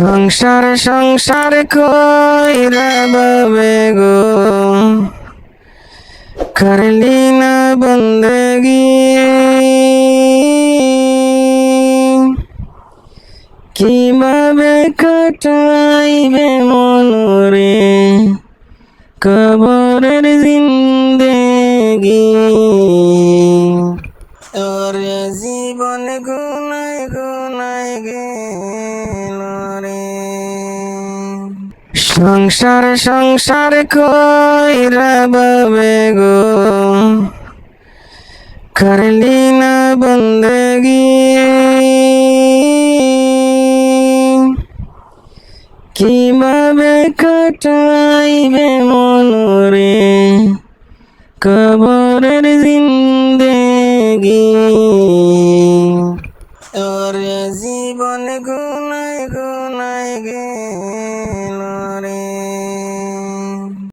সংসার সংসার কইরা গো। করলি না বন্দগি। কীভাবে কাটাইবে মনরে? কবরের জিন্দেগি। তোর জীবন গুনায় গুনায় গেল সংসার সংসার কইরা বাবে গো। করলি না বন্দগি। কীভাবে কাটাইবে মনরে? কবরের জিন্দগি। তোর জীবন গুনায় গুনায় গে